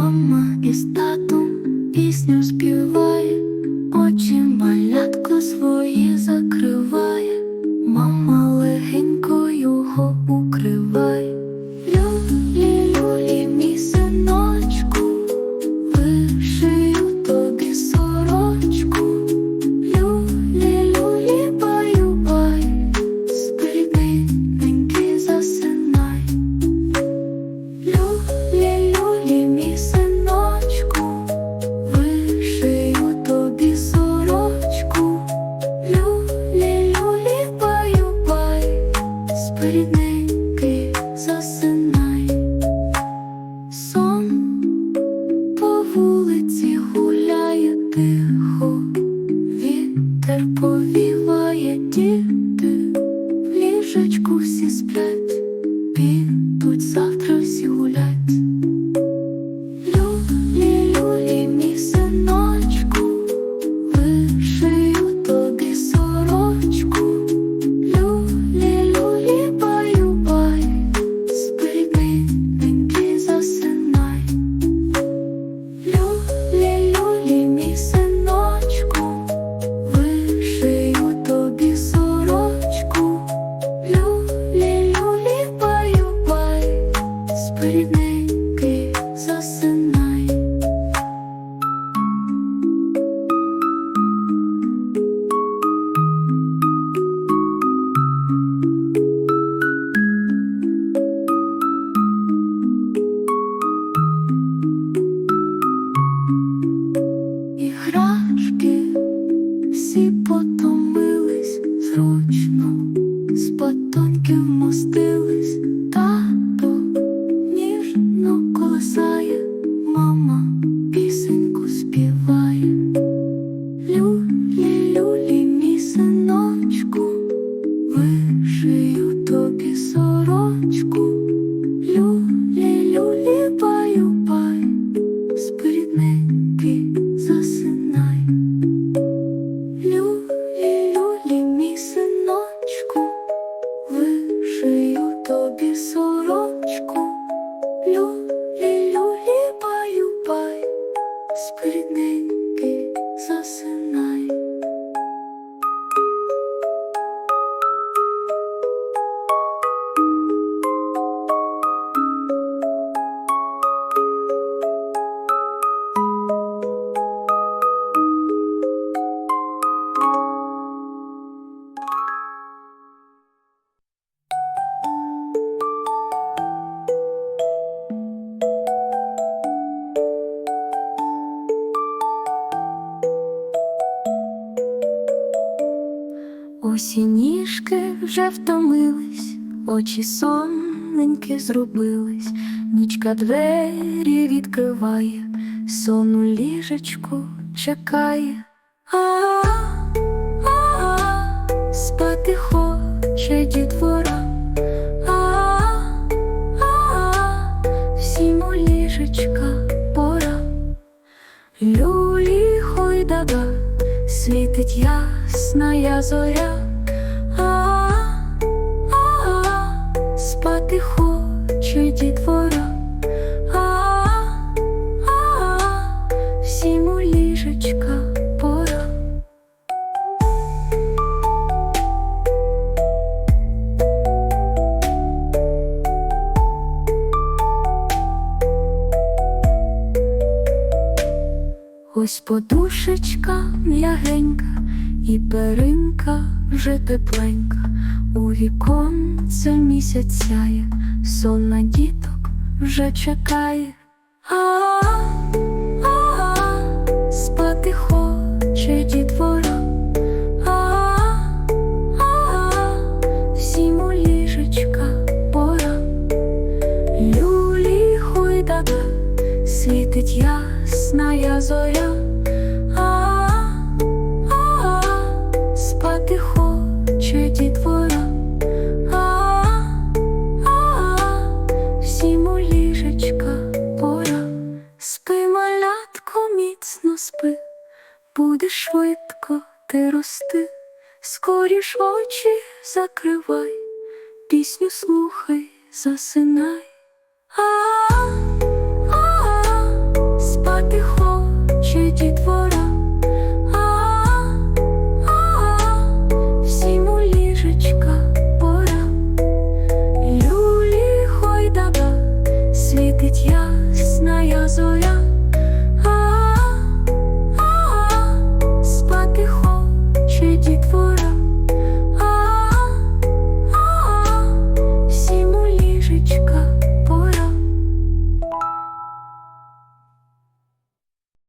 mama ліжечку всі сплять, підуть завтра 温水。Осі ніжки вже втомились, очі сонненькі зробились, нічка двері відкриває, сон ліжечку чекає. А, а, спати хоче світить ясна зоря. А, а, спати хоче дітвора. Ось подушечка м'ягенька, і перинка вже тепленька, у віконце місяць сяє, сон на діток вже чекає. А, а, спати хоче дітвора. А, а, у ліжечка пора. Люлі хойдага, світить ясна зоря. А, а, спати хоче дітвора. А, а, пора. Спи, малятко, міцно спи, будеш швидко ти рости, скоріш очі закривай, пісню слухай, засинай. А, а, а, спати хоче дітвора.